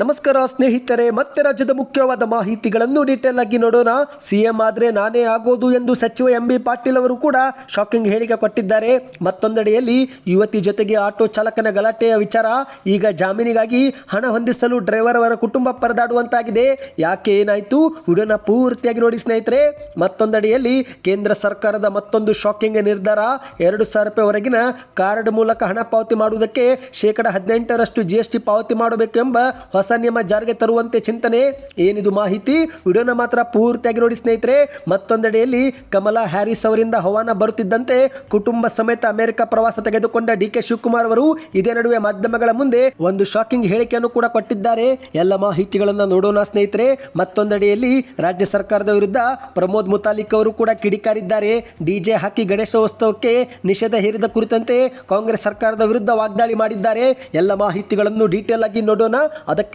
ನಮಸ್ಕಾರ ಸ್ನೇಹಿತರೆ, ಮತ್ತೆ ರಾಜ್ಯದ ಮುಖ್ಯವಾದ ಮಾಹಿತಿಗಳನ್ನು ಡೀಟೇಲ್ ಆಗಿ ನೋಡೋಣ. ಸಿಎಂ ಆದ್ರೆ ನಾನೇ ಆಗೋದು ಎಂದು ಸಚಿವ ಎಂ ಬಿ ಪಾಟೀಲ್ ಅವರು ಕೂಡ ಶಾಕಿಂಗ್ ಹೇಳಿಕೆ ಕೊಟ್ಟಿದ್ದಾರೆ. ಮತ್ತೊಂದೆಡೆಯಲ್ಲಿ ಯುವತಿ ಜೊತೆಗೆ ಆಟೋ ಚಾಲಕನ ಗಲಾಟೆಯ ವಿಚಾರ. ಈಗ ಜಾಮೀನಿಗಾಗಿ ಹಣ ಹೊಂದಿಸಲು ಡ್ರೈವರ್ ಅವರ ಕುಟುಂಬ ಪರದಾಡುವಂತಾಗಿದೆ. ಯಾಕೆ ಏನಾಯ್ತು? ವಿಡಿಯೋನ ಪೂರ್ತಿಯಾಗಿ ನೋಡಿ ಸ್ನೇಹಿತರೆ. ಮತ್ತೊಂದೆಡೆಯಲ್ಲಿ ಕೇಂದ್ರ ಸರ್ಕಾರದ ಮತ್ತೊಂದು ಶಾಕಿಂಗ್ ನಿರ್ಧಾರ. ಎರಡು ಸಾವಿರ ರೂಪಾಯಿವರೆಗಿನ ಕಾರ್ಡ್ ಮೂಲಕ ಹಣ ಪಾವತಿ ಮಾಡುವುದಕ್ಕೆ ಶೇಕಡ ಹದಿನೆಂಟರಷ್ಟು ಜಿ ಎಸ್ ಟಿ ಪಾವತಿ ಮಾಡಬೇಕು ಎಂಬ ಹೊಸ ನಿಯಮ ಜಾರಿಗೆ ತರುವಂತೆ ಚಿಂತನೆ, ಏನಿದು ಮಾಹಿತಿ? ವಿಡಿಯೋನ ಮಾತ್ರ ಪೂರ್ತಿಯಾಗಿ ನೋಡಿ ಸ್ನೇಹಿತರೆ, ಮತ್ತೊಂದೆಡೆಯಲ್ಲಿ ಕಮಲಾ ಹ್ಯಾರಿಸ್ ಅವರಿಂದ ಹವಾನ ಬರುತ್ತಿದ್ದಂತೆ ಕುಟುಂಬ ಸಮೇತ ಅಮೆರಿಕ ಪ್ರವಾಸ ತೆಗೆದುಕೊಂಡ ಡಿ ಕೆ ಶಿವಕುಮಾರ್ ಅವರು ಇದೇ ನಡುವೆ ಮಾಧ್ಯಮಗಳ ಮುಂದೆ ಒಂದು ಶಾಕಿಂಗ್ ಹೇಳಿಕೆಯನ್ನು ಕೂಡ ಕೊಟ್ಟಿದ್ದಾರೆ. ಎಲ್ಲ ಮಾಹಿತಿಗಳನ್ನು ನೋಡೋಣ ಸ್ನೇಹಿತರೆ. ಮತ್ತೊಂದೆಡೆಯಲ್ಲಿ ರಾಜ್ಯ ಸರ್ಕಾರದ ವಿರುದ್ಧ ಪ್ರಮೋದ್ ಮುತಾಲಿಕ್ ಅವರು ಕೂಡ ಕಿಡಿಕಾರಿದ್ದಾರೆ. ಡಿಜೆ ಹಾಕಿ ಗಣೇಶೋತ್ಸವಕ್ಕೆ ನಿಷೇಧ ಹೇರಿದ ಕುರಿತಂತೆ ಕಾಂಗ್ರೆಸ್ ಸರ್ಕಾರದ ವಿರುದ್ಧ ವಾಗ್ದಾಳಿ ಮಾಡಿದ್ದಾರೆ. ಎಲ್ಲ ಮಾಹಿತಿಗಳನ್ನು ಡೀಟೇಲ್ ಆಗಿ ನೋಡೋಣ.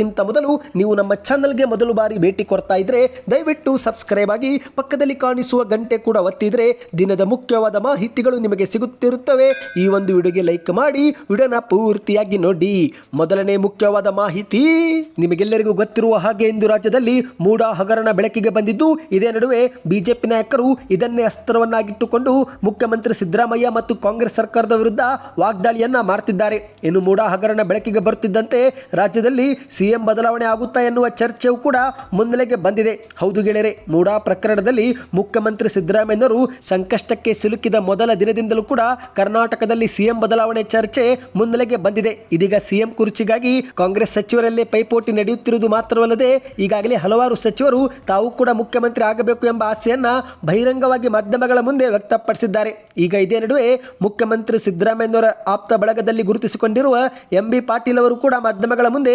ಅದಕ್ಕಿಂತ ಮೊದಲು ನೀವು ನಮ್ಮ ಚಾನಲ್ಗೆ ಮೊದಲು ಬಾರಿ ಭೇಟಿ ಕೊಡ್ತಾ ಇದ್ರೆ, ದಯವಿಟ್ಟು ಸಬ್ಸ್ಕ್ರೈಬ್ ಆಗಿ ಪಕ್ಕದಲ್ಲಿ ಕಾಣಿಸುವ ಗಂಟೆ ಕೂಡ ಒತ್ತಿದ್ರೆ ದಿನದ ಮುಖ್ಯವಾದ ಮಾಹಿತಿಗಳು ನಿಮಗೆ ಸಿಗುತ್ತಿರುತ್ತವೆ. ಈ ಒಂದು ವಿಡಿಯೋಗೆ ಲೈಕ್ ಮಾಡಿ, ವಿಡಿಯೋನ ಪೂರ್ತಿಯಾಗಿ ನೋಡಿ. ಮೊದಲನೇ ಮುಖ್ಯವಾದ ಮಾಹಿತಿ ನಿಮಗೆಲ್ಲರಿಗೂ ಗೊತ್ತಿರುವ ಹಾಗೆ ಇಂದು ರಾಜ್ಯದಲ್ಲಿ ಮೂಡ ಹಗರಣ ಬೆಳಕಿಗೆ ಬಂದಿದ್ದು, ಇದೇ ನಡುವೆ ಬಿಜೆಪಿ ನಾಯಕರು ಇದನ್ನೇ ಅಸ್ತ್ರವನ್ನಾಗಿಟ್ಟುಕೊಂಡು ಮುಖ್ಯಮಂತ್ರಿ ಸಿದ್ದರಾಮಯ್ಯ ಮತ್ತು ಕಾಂಗ್ರೆಸ್ ಸರ್ಕಾರದ ವಿರುದ್ಧ ವಾಗ್ದಾಳಿಯನ್ನ ಮಾಡುತ್ತಿದ್ದಾರೆ ಇನ್ನು ಮೂಡ ಹಗರಣ ಬೆಳಕಿಗೆ ಬರುತ್ತಿದ್ದಂತೆ ರಾಜ್ಯದಲ್ಲಿ ಸಿಎಂ ಬದಲಾವಣೆ ಆಗುತ್ತಾ ಎನ್ನುವ ಚರ್ಚೆಯೂ ಕೂಡ ಮುನ್ನೆಲೆಗೆ ಬಂದಿದೆ. ಹೌದು ಗೆಳೆಯರೆ, ಮೂಡಾ ಪ್ರಕರಣದಲ್ಲಿ ಮುಖ್ಯಮಂತ್ರಿ ಸಿದ್ದರಾಮಯ್ಯನವರು ಸಂಕಷ್ಟಕ್ಕೆ ಸಿಲುಕಿದ ಮೊದಲ ದಿನದಿಂದಲೂ ಕೂಡ ಕರ್ನಾಟಕದಲ್ಲಿ ಸಿಎಂ ಬದಲಾವಣೆ ಚರ್ಚೆ ಮುನ್ನೆಲೆಗೆ ಬಂದಿದೆ. ಇದೀಗ ಸಿಎಂ ಕುರ್ಚಿಗಾಗಿ ಕಾಂಗ್ರೆಸ್ ಸಚಿವರಲ್ಲೇ ಪೈಪೋಟಿ ನಡೆಯುತ್ತಿರುವುದು ಮಾತ್ರವಲ್ಲದೆ ಈಗಾಗಲೇ ಹಲವಾರು ಸಚಿವರು ತಾವು ಕೂಡ ಮುಖ್ಯಮಂತ್ರಿ ಆಗಬೇಕು ಎಂಬ ಆಸೆಯನ್ನ ಬಹಿರಂಗವಾಗಿ ಮಾಧ್ಯಮಗಳ ಮುಂದೆ ವ್ಯಕ್ತಪಡಿಸಿದ್ದಾರೆ. ಈಗ ಇದೇ ನಡುವೆ ಮುಖ್ಯಮಂತ್ರಿ ಸಿದ್ದರಾಮಯ್ಯನವರ ಆಪ್ತ ಬಳಗದಲ್ಲಿ ಗುರುತಿಸಿಕೊಂಡಿರುವ ಎಂ ಬಿ ಪಾಟೀಲ್ ಅವರು ಕೂಡ ಮಾಧ್ಯಮಗಳ ಮುಂದೆ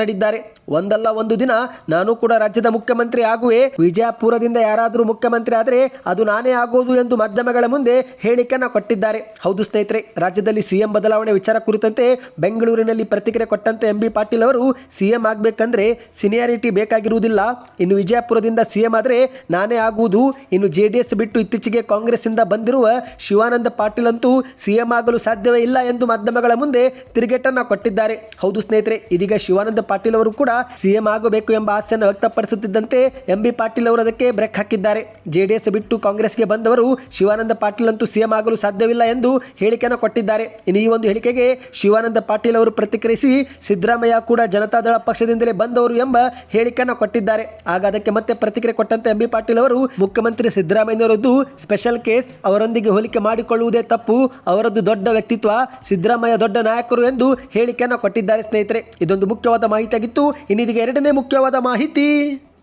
ಮಾತನಾಡಿದ್ದಾರೆ. ಒಂದಲ್ಲ ಒಂದು ದಿನ ನಾನು ಕೂಡ ರಾಜ್ಯದ ಮುಖ್ಯಮಂತ್ರಿ ಆಗುವೆ. ವಿಜಯಪುರದಿಂದ ಯಾರಾದರೂ ಮುಖ್ಯಮಂತ್ರಿ ಆದರೆ ಅದು ನಾನೇ ಆಗೋದು ಎಂದು ಮಾಧ್ಯಮಗಳ ಮುಂದೆ ಹೇಳಿಕೆಯನ್ನು ಕೊಟ್ಟಿದ್ದಾರೆ. ಹೌದು ಸ್ನೇಹಿತರೆ, ರಾಜ್ಯದಲ್ಲಿ ಸಿಎಂ ಬದಲಾವಣೆ ವಿಚಾರ ಕುರಿತಂತೆ ಬೆಂಗಳೂರಿನಲ್ಲಿ ಪ್ರತಿಕ್ರಿಯೆ ಕೊಟ್ಟಂತೆ ಎಂ ಪಾಟೀಲ್ ಅವರು ಸಿಎಂ ಆಗಬೇಕಂದ್ರೆ ಸಿನಿಯಾರಿಟಿ ಬೇಕಾಗಿರುವುದಿಲ್ಲ. ಇನ್ನು ವಿಜಯಪುರದಿಂದ ಸಿಎಂ ಆದರೆ ನಾನೇ ಆಗುವುದು. ಇನ್ನು ಜೆ ಬಿಟ್ಟು ಇತ್ತೀಚೆಗೆ ಕಾಂಗ್ರೆಸ್ಸಿಂದ ಬಂದಿರುವ ಶಿವಾನಂದ ಪಾಟೀಲ್ ಅಂತೂ ಸಿಎಂ ಆಗಲು ಸಾಧ್ಯವೇ ಇಲ್ಲ ಎಂದು ಮಾಧ್ಯಮಗಳ ಮುಂದೆ ತಿರುಗೇಟನ್ನು ಕೊಟ್ಟಿದ್ದಾರೆ. ಹೌದು ಸ್ನೇಹಿತರೆ, ಇದೀಗ ಶಿವಾನಂದ ಪಾಟೀಲ್ ಅವರು ಕೂಡ ಸಿಎಂ ಆಗಬೇಕು ಎಂಬ ಆಸೆಯನ್ನು ವ್ಯಕ್ತಪಡಿಸುತ್ತಿದ್ದಂತೆ ಎಂ ಬಿ ಪಾಟೀಲ್ ಅವರು ಅದಕ್ಕೆ ಬ್ರೇಕ್ ಹಾಕಿದ್ದಾರೆ. ಜೆಡಿಎಸ್ ಬಿಟ್ಟು ಕಾಂಗ್ರೆಸ್ಗೆ ಬಂದವರು ಶಿವಾನಂದ ಪಾಟೀಲ್ ಅಂತೂ ಸಿಎಂ ಆಗಲು ಸಾಧ್ಯವಿಲ್ಲ ಎಂದು ಹೇಳಿಕೆಯನ್ನು ಕೊಟ್ಟಿದ್ದಾರೆ. ಇನ್ನು ಈ ಒಂದು ಹೇಳಿಕೆಗೆ ಶಿವಾನಂದ ಪಾಟೀಲ್ ಅವರು ಪ್ರತಿಕ್ರಿಯಿಸಿ ಸಿದ್ದರಾಮಯ್ಯ ಕೂಡ ಜನತಾದಳ ಪಕ್ಷದಿಂದಲೇ ಬಂದವರು ಎಂಬ ಹೇಳಿಕೆಯನ್ನು ಕೊಟ್ಟಿದ್ದಾರೆ. ಆಗ ಅದಕ್ಕೆ ಮತ್ತೆ ಪ್ರತಿಕ್ರಿಯೆ ಕೊಟ್ಟಂತೆ ಎಂ ಬಿ ಪಾಟೀಲ್ ಅವರು ಮುಖ್ಯಮಂತ್ರಿ ಸಿದ್ದರಾಮಯ್ಯನವರದ್ದು ಸ್ಪೆಷಲ್ ಕೇಸ್ ಅವರೊಂದಿಗೆ ಹೋಲಿಕೆ ಮಾಡಿಕೊಳ್ಳುವುದೇ ತಪ್ಪು. ಅವರದ್ದು ದೊಡ್ಡ ವ್ಯಕ್ತಿತ್ವ ಸಿದ್ದರಾಮಯ್ಯ ದೊಡ್ಡ ನಾಯಕರು ಎಂದು ಹೇಳಿಕೆಯನ್ನು ಕೊಟ್ಟಿದ್ದಾರೆ ಸ್ನೇಹಿತರೆ. ಇದೊಂದು ಮುಖ್ಯವಾದ ಮಾಹಿತಿಯಾಗಿತ್ತು. ಇನ್ನಿದೀಗ ಎರಡನೇ ಮುಖ್ಯವಾದ ಮಾಹಿತಿ.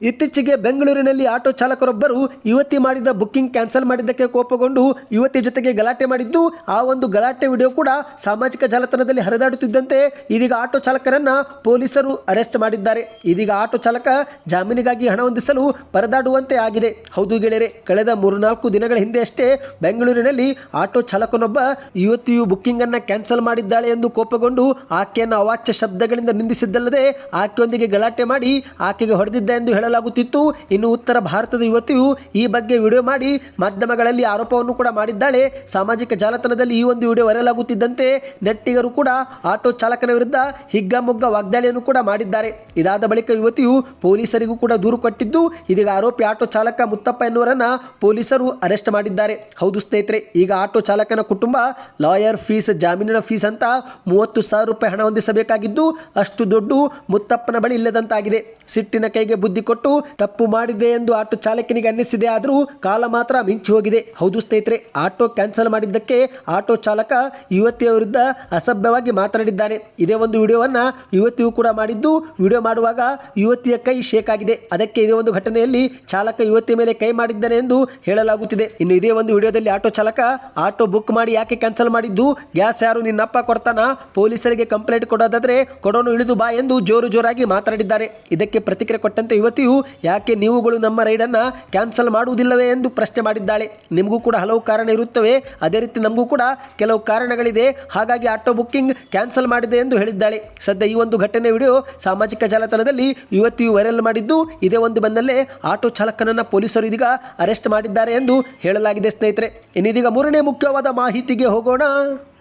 ಇತ್ತೀಚೆಗೆ ಬೆಂಗಳೂರಿನಲ್ಲಿ ಆಟೋ ಚಾಲಕರೊಬ್ಬರು ಯುವತಿ ಮಾಡಿದ ಬುಕ್ಕಿಂಗ್ ಕ್ಯಾನ್ಸಲ್ ಮಾಡಿದ್ದಕ್ಕೆ ಕೋಪಗೊಂಡು ಯುವತಿ ಜೊತೆಗೆ ಗಲಾಟೆ ಮಾಡಿದ್ದು, ಆ ಒಂದು ಗಲಾಟೆ ವಿಡಿಯೋ ಕೂಡ ಸಾಮಾಜಿಕ ಜಾಲತಾಣದಲ್ಲಿ ಹರಿದಾಡುತ್ತಿದ್ದಂತೆ ಇದೀಗ ಆಟೋ ಚಾಲಕರನ್ನ ಪೊಲೀಸರು ಅರೆಸ್ಟ್ ಮಾಡಿದ್ದಾರೆ. ಇದೀಗ ಆಟೋ ಚಾಲಕ ಜಾಮೀನಿಗಾಗಿ ಹಣ ಹೊಂದಿಸಲು ಪರದಾಡುವಂತೆ ಆಗಿದೆ. ಹೌದು ಗೆಳೆಯರೆ, ಕಳೆದ ಮೂರ್ನಾಲ್ಕು ದಿನಗಳ ಹಿಂದೆಯಷ್ಟೇ ಬೆಂಗಳೂರಿನಲ್ಲಿ ಆಟೋ ಚಾಲಕನೊಬ್ಬ ಯುವತಿಯು ಬುಕ್ಕಿಂಗ್ ಅನ್ನ ಕ್ಯಾನ್ಸಲ್ ಮಾಡಿದ್ದಾಳೆ ಎಂದು ಕೋಪಗೊಂಡು ಆಕೆಯನ್ನು ಅವಾಚ್ಯ ಶಬ್ದಗಳಿಂದ ನಿಂದಿಸಿದ್ದಲ್ಲದೆ ಆಕೆಯೊಂದಿಗೆ ಗಲಾಟೆ ಮಾಡಿ ಆಕೆಗೆ ಹೊಡೆದಿದ್ದ ಎಂದು ಹೇಳಲಾಗುತ್ತಿತ್ತು ಇನ್ನು ಉತ್ತರ ಭಾರತದ ಯುವತಿಯು ಈ ಬಗ್ಗೆ ವಿಡಿಯೋ ಮಾಡಿ ಮಾಧ್ಯಮಗಳಲ್ಲಿ ಆರೋಪವನ್ನು ಕೂಡ ಮಾಡಿದ್ದಾಳೆ. ಸಾಮಾಜಿಕ ಜಾಲತಾಣದಲ್ಲಿ ಈ ಒಂದು ವಿಡಿಯೋ ವೈರಲ್ ಆಗುತ್ತಿದ್ದಂತೆ ನೆಟ್ಟಿಗರು ಕೂಡ ಆಟೋ ಚಾಲಕನ ವಿರುದ್ಧ ಹಿಗ್ಗಾಮುಗ್ಗ ವಾಗ್ದಾಳಿಯನ್ನು ಕೂಡ ಮಾಡಿದ್ದಾರೆ. ಇದಾದ ಬಳಿಕ ಯುವತಿಯು ಪೊಲೀಸರಿಗೂ ಕೂಡ ದೂರು ಕೊಟ್ಟಿದ್ದು, ಇದೀಗ ಆರೋಪಿ ಆಟೋ ಚಾಲಕ ಮುತ್ತಪ್ಪ ಎನ್ನುವರನ್ನ ಪೊಲೀಸರು ಅರೆಸ್ಟ್ ಮಾಡಿದ್ದಾರೆ. ಹೌದು ಸ್ನೇಹಿತರೆ, ಈಗ ಆಟೋ ಚಾಲಕನ ಕುಟುಂಬ ಲಾಯರ್ ಫೀಸ್, ಜಾಮೀನಿನ ಫೀಸ್ ಅಂತ ಮೂವತ್ತು ಸಾವಿರ ರೂಪಾಯಿ ಹಣ ಹೊಂದಿಸಬೇಕಾಗಿದ್ದು, ಅಷ್ಟು ದೊಡ್ಡ ಮುತ್ತಪ್ಪನ ಬಳಿ ಇಲ್ಲದಂತಾಗಿದೆ. ಸಿಟ್ಟಿನ ಕೈಗೆ ಬುದ್ಧಿ ಕೊಟ್ಟು ತಪ್ಪು ಮಾಡಿದೆ ಎಂದು ಆಟೋ ಚಾಲಕನಿಗೆ ಅನ್ನಿಸಿದೆ. ಆದರೂ ಕಾಲ ಮಾತ್ರ ಮಿಂಚಿ ಹೋಗಿದೆ. ಹೌದು ಸ್ನೇಹಿತರೆ, ಆಟೋ ಕ್ಯಾನ್ಸಲ್ ಮಾಡಿದ್ದಕ್ಕೆ ಆಟೋ ಚಾಲಕ ಯುವತಿಯ ವಿರುದ್ಧ ಅಸಭ್ಯವಾಗಿ ಮಾತನಾಡಿದ್ದಾನೆ. ಇದೇ ಒಂದು ವಿಡಿಯೋವನ್ನ ಯುವತಿಯು ಕೂಡ ಮಾಡಿದ್ದು. ವಿಡಿಯೋ ಮಾಡುವಾಗ ಯುವತಿಯ ಕೈ ಶೇಕ್ ಆಗಿದೆ. ಅದಕ್ಕೆ ಇದೇ ಒಂದು ಘಟನೆಯಲ್ಲಿ ಚಾಲಕ ಯುವತಿಯ ಮೇಲೆ ಕೈ ಮಾಡಿದ್ದಾನೆ ಎಂದು ಹೇಳಲಾಗುತ್ತಿದೆ. ಇನ್ನು ಇದೇ ಒಂದು ವಿಡಿಯೋದಲ್ಲಿ ಆಟೋ ಚಾಲಕ ಆಟೋ ಬುಕ್ ಮಾಡಿ ಯಾಕೆ ಕ್ಯಾನ್ಸಲ್ ಮಾಡಿದ್ದು? ಗ್ಯಾಸ್ ಯಾರು ನಿನ್ನಪ್ಪ ಕೊಡ್ತಾನ? ಪೊಲೀಸರಿಗೆ ಕಂಪ್ಲೇಂಟ್ ಕೊಡೋದಾದ್ರೆ ಕೊಡೋನು ಇಳಿದು ಬಾ ಎಂದು ಜೋರು ಜೋರಾಗಿ ಮಾತನಾಡಿದ್ದಾರೆ. ಇದಕ್ಕೆ ಪ್ರತಿಕ್ರಿಯೆ ಕೊಟ್ಟಂತೆ ಯುವತಿಯು ಯಾಕೆ ನೀವುಗಳು ನಮ್ಮ ರೈಡನ್ನು ಕ್ಯಾನ್ಸಲ್ ಮಾಡುವುದಿಲ್ಲವೇ? ಎಂದು ಪ್ರಶ್ನೆ ಮಾಡಿದ್ದಾಳೆ. ನಿಮಗೂ ಕೂಡ ಹಲವು ಕಾರಣ ಇರುತ್ತವೆ. ಅದೇ ರೀತಿ ನಮಗೂ ಕೂಡ ಕೆಲವು ಕಾರಣಗಳಿದೆ. ಹಾಗಾಗಿ ಆಟೋ ಬುಕ್ಕಿಂಗ್ ಕ್ಯಾನ್ಸಲ್ ಮಾಡಿದೆ ಎಂದು ಹೇಳಿದ್ದಾಳೆ. ಸದ್ಯ ಈ ಒಂದು ಘಟನೆ ವಿಡಿಯೋ ಸಾಮಾಜಿಕ ಜಾಲತಾಣದಲ್ಲಿ ಯುವತಿಯು ವೈರಲ್ ಮಾಡಿದ್ದು, ಇದೇ ಒಂದು ಬಂದಲ್ಲೇ ಆಟೋ ಚಾಲಕನನ್ನು ಪೊಲೀಸರು ಇದೀಗ ಅರೆಸ್ಟ್ ಮಾಡಿದ್ದಾರೆ ಎಂದು ಹೇಳಲಾಗಿದೆ ಸ್ನೇಹಿತರೆ. ಇನ್ನಿದೀಗ ಮೂರನೇ ಮುಖ್ಯವಾದ ಮಾಹಿತಿಗೆ ಹೋಗೋಣ.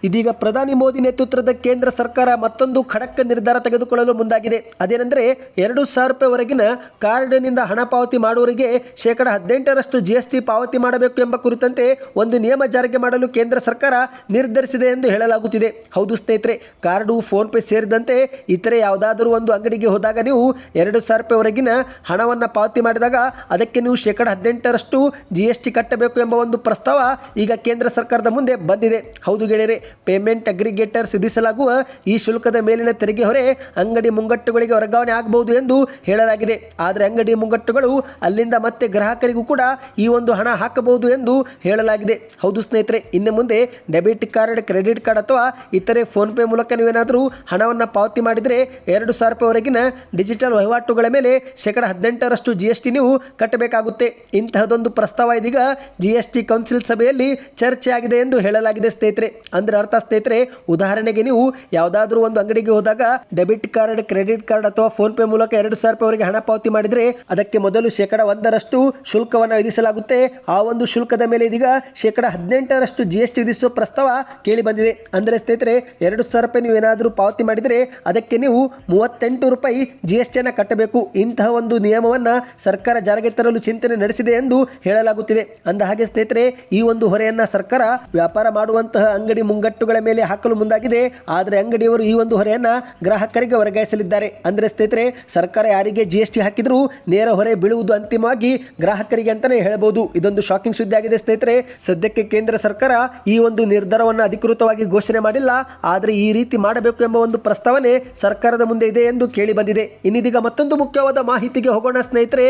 ಇದೀಗ ಪ್ರಧಾನಿ ಮೋದಿ ನೇತೃತ್ವದ ಕೇಂದ್ರ ಸರ್ಕಾರ ಮತ್ತೊಂದು ಖಡಕ್ ನಿರ್ಧಾರ ತೆಗೆದುಕೊಳ್ಳಲು ಮುಂದಾಗಿದೆ. ಅದೇನೆಂದರೆ ಎರಡು ಸಾವಿರ ರೂಪಾಯಿವರೆಗಿನ ಕಾರ್ಡ್ನಿಂದ ಹಣ ಪಾವತಿ ಮಾಡುವವರಿಗೆ ಶೇಕಡ ಹದಿನೆಂಟರಷ್ಟು ಜಿ ಎಸ್ ಟಿ ಪಾವತಿ ಮಾಡಬೇಕು ಎಂಬ ಕುರಿತಂತೆ ಒಂದು ನಿಯಮ ಜಾರಿಗೆ ಮಾಡಲು ಕೇಂದ್ರ ಸರ್ಕಾರ ನಿರ್ಧರಿಸಿದೆ ಎಂದು ಹೇಳಲಾಗುತ್ತಿದೆ. ಹೌದು ಸ್ನೇಹಿತರೆ, ಕಾರ್ಡು, ಫೋನ್ ಪೇ ಸೇರಿದಂತೆ ಇತರೆ ಯಾವುದಾದರೂ ಒಂದು ಅಂಗಡಿಗೆ ಹೋದಾಗ ನೀವು ಎರಡು ಸಾವಿರ ರೂಪಾಯಿವರೆಗಿನ ಹಣವನ್ನು ಪಾವತಿ ಮಾಡಿದಾಗ ಅದಕ್ಕೆ ನೀವು ಶೇಕಡ ಹದಿನೆಂಟರಷ್ಟು ಜಿ ಎಸ್ ಟಿ ಕಟ್ಟಬೇಕು ಎಂಬ ಒಂದು ಪ್ರಸ್ತಾವ ಈಗ ಕೇಂದ್ರ ಸರ್ಕಾರದ ಮುಂದೆ ಬಂದಿದೆ. ಹೌದು ಗೆಳೆಯರೆ ಪೇಮೆಂಟ್ ಅಗ್ರಿಗೇಟರ್ಸ್ ವಿಧಿಸಲಾಗುವ ಈ ಶುಲ್ಕದ ಮೇಲಿನ ತೆರಿಗೆ ಹೊರೆ ಅಂಗಡಿ ಮುಂಗಟ್ಟುಗಳಿಗೆ ವರ್ಗಾವಣೆ ಆಗಬಹುದು ಎಂದು ಹೇಳಲಾಗಿದೆ. ಆದರೆ ಅಂಗಡಿ ಮುಂಗಟ್ಟುಗಳು ಅಲ್ಲಿಂದ ಮತ್ತೆ ಗ್ರಾಹಕರಿಗೂ ಕೂಡ ಈ ಒಂದು ಹಣ ಹಾಕಬಹುದು ಎಂದು ಹೇಳಲಾಗಿದೆ. ಹೌದು ಸ್ನೇಹಿತರೆ, ಇನ್ನು ಮುಂದೆ ಡೆಬಿಟ್ ಕಾರ್ಡ್, ಕ್ರೆಡಿಟ್ ಕಾರ್ಡ್ ಅಥವಾ ಇತರೆ ಫೋನ್ ಪೇ ಮೂಲಕ ನೀವೇನಾದರೂ ಹಣವನ್ನು ಪಾವತಿ ಮಾಡಿದರೆ ಎರಡು ಸಾವಿರ ರೂಪಾಯಿವರೆಗಿನ ಡಿಜಿಟಲ್ ವಹಿವಾಟುಗಳ ಮೇಲೆ ಶೇಕಡ ಹದಿನೆಂಟರಷ್ಟು ಜಿ ಎಸ್ ಟಿ ನೀವು ಕಟ್ಟಬೇಕಾಗುತ್ತೆ. ಇಂತಹದೊಂದು ಪ್ರಸ್ತಾವ ಇದೀಗ ಜಿ ಎಸ್ ಟಿ ಕೌನ್ಸಿಲ್ ಸಭೆಯಲ್ಲಿ ಚರ್ಚೆ ಆಗಿದೆ ಎಂದು ಹೇಳಲಾಗಿದೆ ಸ್ನೇಹಿತರೆ. ಅಂದ್ರೆ ಅರ್ಥ ಸ್ನೇಹಿತರೆ, ಉದಾಹರಣೆಗೆ ನೀವು ಯಾವುದಾದ್ರೂ ಒಂದು ಅಂಗಡಿಗೆ ಹೋದಾಗ ಡೆಬಿಟ್ ಕಾರ್ಡ್ ಕ್ರೆಡಿಟ್ ಕಾರ್ಡ್ ಅಥವಾ ಫೋನ್ ಪೇ ಮೂಲಕ ಎರಡು ಸಾವಿರ ರೂಪಾಯಿವರೆಗೆ ಹಣ ಪಾವತಿ ಮಾಡಿದರೆ ಅದಕ್ಕೆ ಮೊದಲು ಶೇಕಡ ಒಂದರಷ್ಟು ಶುಲ್ಕವನ್ನು ವಿಧಿಸಲಾಗುತ್ತೆ. ಆ ಒಂದು ಶುಲ್ಕದ ಮೇಲೆ ಇದೀಗ ಶೇಕಡ ಹದಿನೆಂಟರಷ್ಟು ಜಿ ಎಸ್ ವಿಧಿಸುವ ಪ್ರಸ್ತಾವ ಕೇಳಿ ಬಂದಿದೆ. ಅಂದರೆ ಸ್ನೇಹಿತರೆ, ಎರಡು ಸಾವಿರ ರೂಪಾಯಿ ನೀವು ಏನಾದರೂ ಪಾವತಿ ಮಾಡಿದರೆ ಅದಕ್ಕೆ ನೀವು ಮೂವತ್ತೆಂಟು ರೂಪಾಯಿ ಜಿ ಎಸ್ ಟಿಯನ್ನು ಕಟ್ಟಬೇಕು. ಇಂತಹ ಒಂದು ನಿಯಮವನ್ನು ಸರ್ಕಾರ ಜಾರಿಗೆ ತರಲು ಚಿಂತನೆ ನಡೆಸಿದೆ ಎಂದು ಹೇಳಲಾಗುತ್ತಿದೆ. ಅಂದ ಹಾಗೆ ಸ್ನೇಹಿತರೆ, ಈ ಒಂದು ಹೊರೆಯನ್ನ ಸರ್ಕಾರ ವ್ಯಾಪಾರ ಮಾಡುವಂತಹ ಅಂಗಡಿ ಮುಂಗಟ್ಟುಗಳ ಮೇಲೆ ಹಾಕಲು ಮುಂದಾಗಿದೆ. ಆದರೆ ಅಂಗಡಿಯವರು ಈ ಒಂದು ಹೊರೆಯನ್ನು ಗ್ರಾಹಕರಿಗೆ ವರ್ಗಾಯಿಸಲಿದ್ದಾರೆ. ಅಂದರೆ ಸ್ನೇಹಿತರೆ, ಸರ್ಕಾರ ಯಾರಿಗೆ ಜಿ ಎಸ್ ಟಿ ಹಾಕಿದರೂ ನೇರ ಹೊರೆ ಬೀಳುವುದು ಅಂತಿಮವಾಗಿ ಗ್ರಾಹಕರಿಗೆ ಅಂತಲೇ ಹೇಳಬಹುದು. ಇದೊಂದು ಶಾಕಿಂಗ್ ಸುದ್ದಿ ಆಗಿದೆ ಸ್ನೇಹಿತರೆ. ಸದ್ಯಕ್ಕೆ ಕೇಂದ್ರ ಸರ್ಕಾರ ಈ ಒಂದು ನಿರ್ಧಾರವನ್ನು ಅಧಿಕೃತವಾಗಿ ಘೋಷಣೆ ಮಾಡಿಲ್ಲ. ಆದರೆ ಈ ರೀತಿ ಮಾಡಬೇಕು ಎಂಬ ಒಂದು ಪ್ರಸ್ತಾವನೆ ಸರ್ಕಾರದ ಮುಂದೆ ಇದೆ ಎಂದು ಕೇಳಿ ಬಂದಿದೆ. ಇನ್ನಿದೀಗ ಮತ್ತೊಂದು ಮುಖ್ಯವಾದ ಮಾಹಿತಿಗೆ ಹೋಗೋಣ ಸ್ನೇಹಿತರೆ.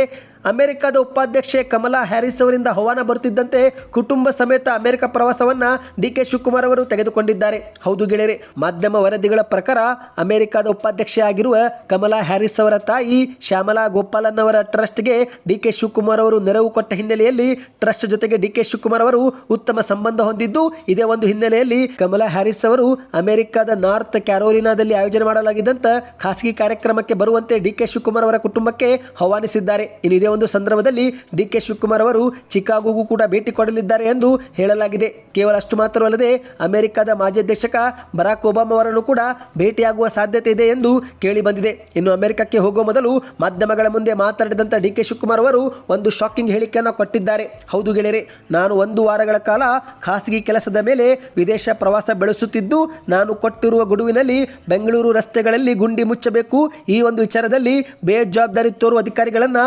ಅಮೆರಿಕದ ಉಪಾಧ್ಯಕ್ಷೆ ಕಮಲಾ ಹ್ಯಾರಿಸ್ ಅವರಿಂದ ಹವಾನ ಬರುತ್ತಿದ್ದಂತೆ ಕುಟುಂಬ ಸಮೇತ ಅಮೆರಿಕ ಪ್ರವಾಸವನ್ನ ಡಿ ಕೆ ಶಿವಕುಮಾರ್ ಅವರು ತೆಗೆದುಕೊಂಡಿದ್ದಾರೆ. ಹೌದು ಗೆಳೆಯರೆ, ಮಾಧ್ಯಮ ವರದಿಗಳ ಪ್ರಕಾರ ಅಮೆರಿಕದ ಉಪಾಧ್ಯಕ್ಷೆ ಆಗಿರುವ ಕಮಲಾ ಹ್ಯಾರಿಸ್ ಅವರ ತಾಯಿ ಶ್ಯಾಮಲಾ ಗೋಪಾಲನ್ ಅವರ ಟ್ರಸ್ಟ್ಗೆ ಡಿ ಕೆ ಶಿವಕುಮಾರ್ ಅವರು ನೆರವು ಕೊಟ್ಟ ಹಿನ್ನೆಲೆಯಲ್ಲಿ ಟ್ರಸ್ಟ್ ಜೊತೆಗೆ ಡಿ ಕೆ ಶಿವಕುಮಾರ್ ಅವರು ಉತ್ತಮ ಸಂಬಂಧ ಹೊಂದಿದ್ದು, ಇದೇ ಒಂದು ಹಿನ್ನೆಲೆಯಲ್ಲಿ ಕಮಲಾ ಹ್ಯಾರಿಸ್ ಅವರು ಅಮೆರಿಕದ ನಾರ್ತ್ ಕ್ಯಾರೋಲಿನಾದಲ್ಲಿ ಆಯೋಜನೆ ಮಾಡಲಾಗಿದ್ದಂತ ಖಾಸಗಿ ಕಾರ್ಯಕ್ರಮಕ್ಕೆ ಬರುವಂತೆ ಡಿ ಕೆ ಶಿವಕುಮಾರ್ ಅವರ ಕುಟುಂಬಕ್ಕೆ ಹವಾನಿಸಿದ್ದಾರೆ ಇನ್ನು ಇದೇ ಒಂದು ಸಂದರ್ಭದಲ್ಲಿ ಡಿ ಕೆ ಶಿವಕುಮಾರ್ ಅವರು ಚಿಕಾಗೋಗೂ ಕೂಡ ಭೇಟಿ ಕೊಡಲಿದ್ದಾರೆ ಎಂದು ಹೇಳಲಾಗಿದೆ. ಕೇವಲ ಅಷ್ಟು ಮಾತ್ರವಲ್ಲದೆ ಅಮೆರಿಕದ ಮಾಜಿ ಅಧ್ಯಕ್ಷಕ ಬರಾಕ್ ಒಬಾಮಾ ಅವರನ್ನು ಕೂಡ ಭೇಟಿಯಾಗುವ ಸಾಧ್ಯತೆ ಇದೆ ಎಂದು ಕೇಳಿ ಬಂದಿದೆ. ಇನ್ನು ಅಮೆರಿಕಕ್ಕೆ ಹೋಗುವ ಮೊದಲು ಮಾಧ್ಯಮಗಳ ಮುಂದೆ ಮಾತನಾಡಿದಂಥ ಡಿ ಕೆ ಶಿವಕುಮಾರ್ ಅವರು ಒಂದು ಶಾಕಿಂಗ್ ಹೇಳಿಕೆಯನ್ನು ಕೊಟ್ಟಿದ್ದಾರೆ. ಹೌದು ಗೆಳೆಯರೆ, ನಾನು ಒಂದು ವಾರಗಳ ಕಾಲ ಖಾಸಗಿ ಕೆಲಸದ ಮೇಲೆ ವಿದೇಶ ಪ್ರವಾಸ ಬೆಳೆಸುತ್ತಿದ್ದು, ನಾನು ಕೊಟ್ಟಿರುವ ಗುಡುವಿನಲ್ಲಿ ಬೆಂಗಳೂರು ರಸ್ತೆಗಳಲ್ಲಿ ಗುಂಡಿ ಮುಚ್ಚಬೇಕು. ಈ ಒಂದು ವಿಚಾರದಲ್ಲಿ ಬೇಜವಾಬ್ದಾರಿ ತೋರುವ ಅಧಿಕಾರಿಗಳನ್ನು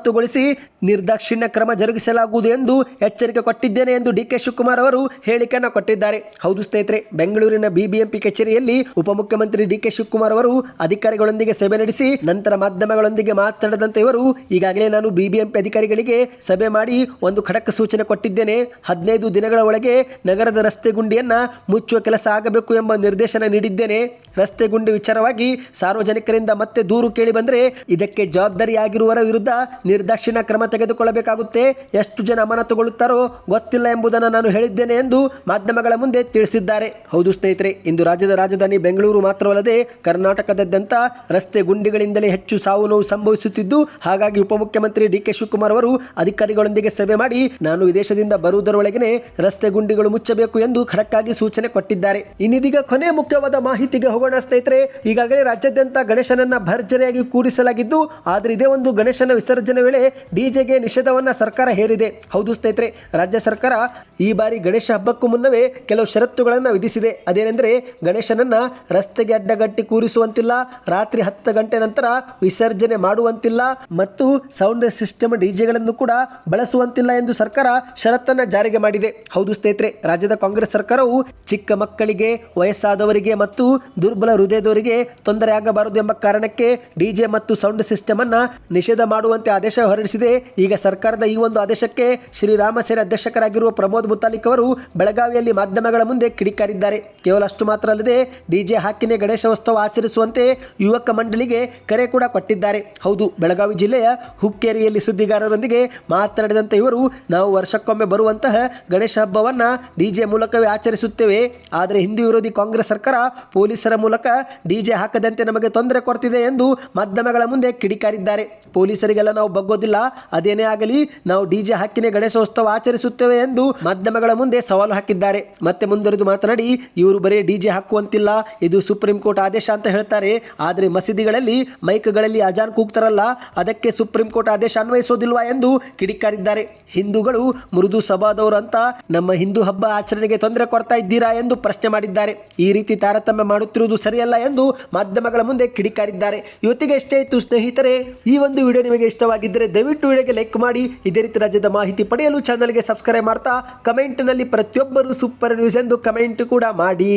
ಅಮಾನತುಗೊಳಿಸಿ ನಿರ್ದಾಕ್ಷಿಣ್ಯ ಕ್ರಮ ಜರುಗಿಸಲಾಗುವುದು ಎಂದು ಎಚ್ಚರಿಕೆ ಕೊಟ್ಟಿದ್ದೇನೆ ಎಂದು ಡಿ ಕೆ ಶಿವಕುಮಾರ್ ಅವರು ಹೇಳಿಕೆಯನ್ನು ಕೊಟ್ಟಿದ್ದಾರೆ. ಹೌದು ಸ್ನೇಹಿತರೆ, ಬೆಂಗಳೂರಿನ ಬಿಬಿಎಂಪಿ ಕಚೇರಿಯಲ್ಲಿ ಉಪಮುಖ್ಯಮಂತ್ರಿ ಡಿ ಕೆ ಶಿವಕುಮಾರ್ ಅವರು ಅಧಿಕಾರಿಗಳೊಂದಿಗೆ ಸಭೆ ನಡೆಸಿ ನಂತರ ಮಾಧ್ಯಮಗಳೊಂದಿಗೆ ಮಾತನಾಡದಂತೆ ಇವರು ಈಗಾಗಲೇ ನಾನು ಬಿಬಿಎಂಪಿ ಅಧಿಕಾರಿಗಳಿಗೆ ಸಭೆ ಮಾಡಿ ಒಂದು ಖಡಕ್ ಸೂಚನೆ ಕೊಟ್ಟಿದ್ದೇನೆ. ಹದಿನೈದು ದಿನಗಳ ಒಳಗೆ ನಗರದ ರಸ್ತೆ ಗುಂಡಿಯನ್ನ ಮುಚ್ಚುವ ಕೆಲಸ ಆಗಬೇಕು ಎಂಬ ನಿರ್ದೇಶನ ನೀಡಿದ್ದೇನೆ. ರಸ್ತೆ ಗುಂಡಿ ವಿಚಾರವಾಗಿ ಸಾರ್ವಜನಿಕರಿಂದ ಮತ್ತೆ ದೂರು ಕೇಳಿ ಬಂದರೆ ಇದಕ್ಕೆ ಜವಾಬ್ದಾರಿಯಾಗಿರುವವರ ವಿರುದ್ಧ ನಿರ್ದಾಕ್ಷಿಣ್ಯ ಕ್ರಮ ತೆಗೆದುಕೊಳ್ಳಬೇಕಾಗುತ್ತೆ. ಎಷ್ಟು ಜನ ಅಮಾನತುಗೊಳ್ಳುತ್ತಾರೋ ಗೊತ್ತಿಲ್ಲ ಎಂಬುದನ್ನು ನಾನು ಹೇಳಿದ್ದೇನೆ ಎಂದು ಮಾಧ್ಯಮಗಳ ಮುಂದೆ ತಿಳಿಸಿದ್ದಾರೆ. ಹೌದು ಸ್ನೇಹಿತರೆ, ಇಂದು ರಾಜ್ಯದ ರಾಜಧಾನಿ ಬೆಂಗಳೂರು ಮಾತ್ರವಲ್ಲದೆ ಕರ್ನಾಟಕದಾದ್ಯಂತ ರಸ್ತೆ ಗುಂಡಿಗಳಿಂದಲೇ ಹೆಚ್ಚು ಸಾವು ನೋವು ಸಂಭವಿಸುತ್ತಿದ್ದು, ಹಾಗಾಗಿ ಉಪಮುಖ್ಯಮಂತ್ರಿ ಡಿ ಕೆ ಶಿವಕುಮಾರ್ ಅವರು ಅಧಿಕಾರಿಗಳೊಂದಿಗೆ ಸಭೆ ಮಾಡಿ, ನಾನು ವಿದೇಶದಿಂದ ಬರುವುದರೊಳಗೆ ರಸ್ತೆ ಗುಂಡಿಗಳು ಮುಚ್ಚಬೇಕು ಎಂದು ಖಡಕ್ಕಾಗಿ ಸೂಚನೆ ಕೊಟ್ಟಿದ್ದಾರೆ. ಇನ್ನಿದೀಗ ಕೊನೆ ಮುಖ್ಯವಾದ ಮಾಹಿತಿಗೆ ಹೋಗೋಣ ಸ್ನೇಹಿತರೆ, ಈಗಾಗಲೇ ರಾಜ್ಯಾದ್ಯಂತ ಗಣೇಶನನ್ನ ಭರ್ಜರಿಯಾಗಿ ಕೂರಿಸಲಾಗಿದ್ದು, ಆದರೆ ಇದೇ ಒಂದು ಗಣೇಶನ ವಿಸರ್ಜನೆ ವೇಳೆ ಡಿಜೆಗೆ ನಿಷೇಧವನ್ನ ಸರ್ಕಾರ ಹೇರಿದೆ. ಹೌದು ಸ್ನೇಹಿತರೆ, ರಾಜ್ಯ ಸರ್ಕಾರ ಈ ಬಾರಿ ಗಣೇಶ ಹಬ್ಬಕ್ಕೂ ಮುನ್ನವೇ ಕೆಲವು ಷರತ್ತುಗಳನ್ನು ವಿಧಿಸಿದೆ. ಅದೇನೆಂದರೆ ಗಣೇಶನನ್ನ ರಸ್ತೆಗೆ ಅಡ್ಡಗಟ್ಟಿ ಕೂರಿಸುವಂತಿಲ್ಲ, ರಾತ್ರಿ ಹತ್ತು ಗಂಟೆ ನಂತರ ವಿಸರ್ಜನೆ ಮಾಡುವಂತಿಲ್ಲ ಮತ್ತು ಸೌಂಡ್ ಸಿಸ್ಟಮ್ ಡಿಜೆಗಳನ್ನು ಕೂಡ ಬಳಸುವಂತಿಲ್ಲ ಎಂದು ಸರ್ಕಾರ ಷರತ್ತನ್ನ ಜಾರಿಗೆ ಮಾಡಿದೆ. ಹೌದು ಸ್ನೇಹಿತರೆ, ರಾಜ್ಯದ ಕಾಂಗ್ರೆಸ್ ಸರ್ಕಾರವು ಚಿಕ್ಕ ಮಕ್ಕಳಿಗೆ, ವಯಸ್ಸಾದವರಿಗೆ ಮತ್ತು ದುರ್ಬಲ ಹೃದಯದವರಿಗೆ ತೊಂದರೆಯಾಗಬಾರದು ಎಂಬ ಕಾರಣಕ್ಕೆ ಡಿಜೆ ಮತ್ತು ಸೌಂಡ್ ಸಿಸ್ಟಮ್ ಅನ್ನ ನಿಷೇಧ ಮಾಡುವಂತೆ ಆದೇಶ ಹೊರಡಿಸಿದೆ. ಈಗ ಸರ್ಕಾರದ ಈ ಒಂದು ಆದೇಶಕ್ಕೆ ಶ್ರೀರಾಮ ಸೇನೆ ಅಧ್ಯಕ್ಷಕರಾಗಿರುವ ಪ್ರಮೋದ್ ಮುತಾಲಿಕ್ ಅವರು ಬೆಳಗಾವಿಯಲ್ಲಿ ಮಾಧ್ಯಮಗಳ ಮುಂದೆ ಕಿಡಿಕಾರಿದ್ದಾರೆ. ಕೇವಲ ಅಷ್ಟು ಮಾತ್ರ ಅಲ್ಲದೆ ಡಿಜೆ ಹಾಕಿನೇ ಗಣೇಶೋತ್ಸವ ಆಚರಿಸುವಂತೆ ಯುವಕ ಮಂಡಳಿಗೆ ಕರೆ ಕೂಡ ಕೊಟ್ಟಿದ್ದಾರೆ. ಹೌದು, ಬೆಳಗಾವಿ ಜಿಲ್ಲೆಯ ಹುಕ್ಕೇರಿಯಲ್ಲಿ ಸುದ್ದಿಗಾರರೊಂದಿಗೆ ಮಾತನಾಡಿದಂತೆ ಇವರು, ನಾವು ವರ್ಷಕ್ಕೊಮ್ಮೆ ಬರುವಂತಹ ಗಣೇಶ ಹಬ್ಬವನ್ನು ಡಿಜೆ ಮೂಲಕವೇ ಆಚರಿಸುತ್ತೇವೆ. ಆದರೆ ಹಿಂದೂ ವಿರೋಧಿ ಕಾಂಗ್ರೆಸ್ ಸರ್ಕಾರ ಪೊಲೀಸರ ಮೂಲಕ ಡಿಜೆ ಹಾಕದಂತೆ ನಮಗೆ ತೊಂದರೆ ಕೊಡ್ತಿದೆ ಎಂದು ಮಾಧ್ಯಮಗಳ ಮುಂದೆ ಕಿಡಿಕಾರಿದ್ದಾರೆ. ಪೊಲೀಸರಿಗೆಲ್ಲ ನಾವು ನಾವು ಬಗ್ಗೋದಿಲ್ಲ. ಅದೇನೇ ಆಗಲಿ, ನಾವು ಡಿಜೆ ಹಾಕಿನೇ ಗಣೇಶೋತ್ಸವ ಆಚರಿಸುತ್ತೇವೆ ಎಂದು ಮಾಧ್ಯಮಗಳ ಮುಂದೆ ಸವಾಲು ಹಾಕಿದ್ದಾರೆ. ಮತ್ತೆ ಮುಂದುವರೆದು ಮಾತನಾಡಿ, ಇವರು ಬರೀ ಡಿಜೆ ಹಾಕುವಂತಿಲ್ಲ ಇದು ಸುಪ್ರೀಂ ಕೋರ್ಟ್ ಆದೇಶ ಅಂತ ಹೇಳ್ತಾರೆ. ಆದರೆ ಮಸೀದಿಗಳಲ್ಲಿ, ಮೈಕ್ಗಳಲ್ಲಿ ಅಜಾನ್ ಕೂಗ್ತಾರಲ್ಲ, ಅದಕ್ಕೆ ಸುಪ್ರೀಂ ಕೋರ್ಟ್ ಆದೇಶ ಅನ್ವಯಿಸೋದಿಲ್ವಾ ಎಂದು ಕಿಡಿಕಾರಿದ್ದಾರೆ. ಹಿಂದೂಗಳು ಮೃದು ಸಭಾದವರು ಅಂತ ನಮ್ಮ ಹಿಂದೂ ಹಬ್ಬ ಆಚರಣೆಗೆ ತೊಂದರೆ ಕೊಡ್ತಾ ಇದ್ದೀರಾ ಎಂದು ಪ್ರಶ್ನೆ ಮಾಡಿದ್ದಾರೆ. ಈ ರೀತಿ ತಾರತಮ್ಯ ಮಾಡುತ್ತಿರುವುದು ಸರಿಯಲ್ಲ ಎಂದು ಮಾಧ್ಯಮಗಳ ಮುಂದೆ ಕಿಡಿಕಾರಿದ್ದಾರೆ. ಇವತ್ತಿಗೆ ಎಷ್ಟೇ ಇತ್ತು ಸ್ನೇಹಿತರೆ, ಈ ಒಂದು ವಿಡಿಯೋ ನಿಮಗೆ ಇಷ್ಟವಾಗಿದ್ದರೆ ದಯವಿಟ್ಟು ವಿಡಿಯೋಗೆ ಲೈಕ್ ಮಾಡಿ. ಇದೇ ರೀತಿ ರಾಜ್ಯದ ಮಾಹಿತಿ ಪಡೆಯಲು ಚಾನಲ್ಗೆ ಸಬ್ಸ್ಕ್ರೈಬ್ ಮಾಡ್ತಾ ಕಮೆಂಟ್ನಲ್ಲಿ ಪ್ರತಿಯೊಬ್ಬರು ಸೂಪರ್ ನ್ಯೂಸ್ ಎಂದು ಕಮೆಂಟ್ ಕೂಡ ಮಾಡಿ.